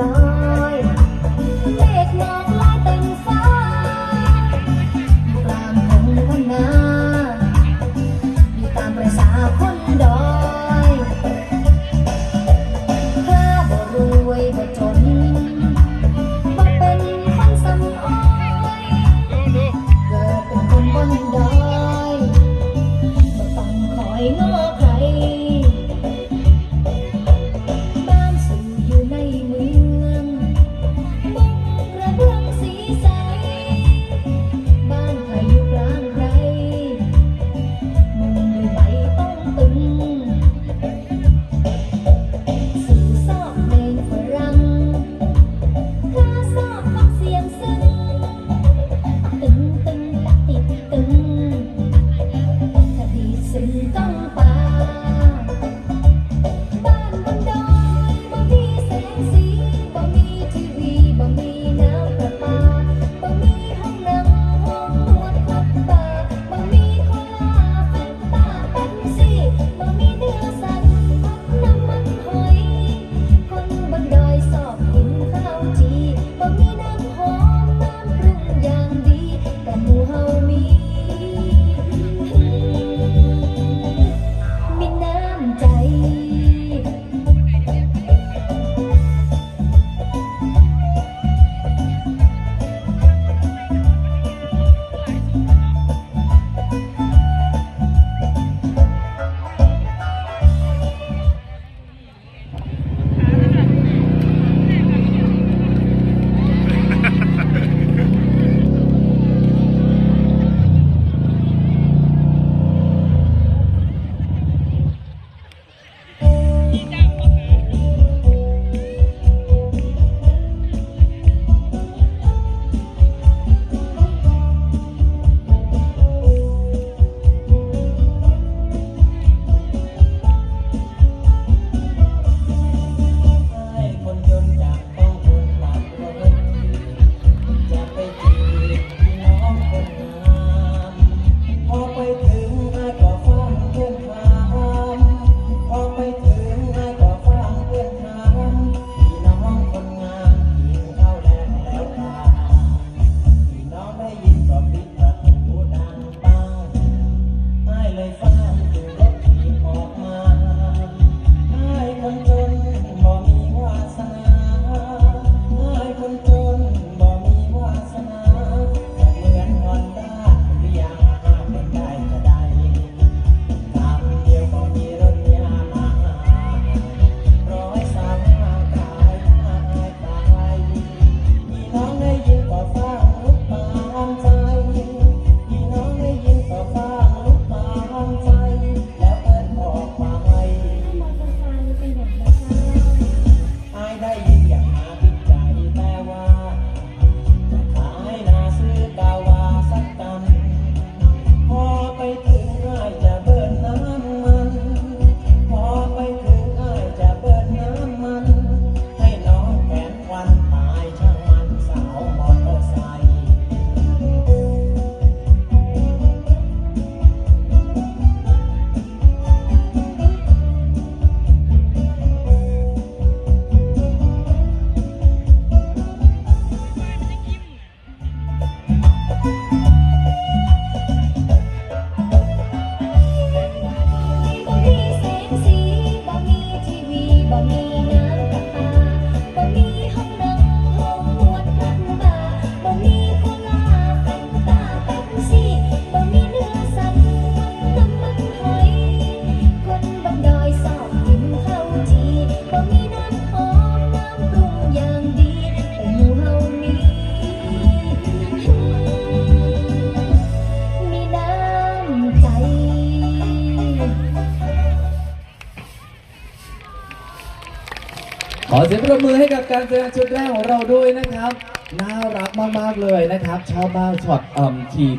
down. ขอเสียงปรบมือให้กับการแสดงชุดแรกของเราด้วยนะครับ น่ารักมาก ๆ เลยนะครับ ชอบมากช็อตอ่มขี่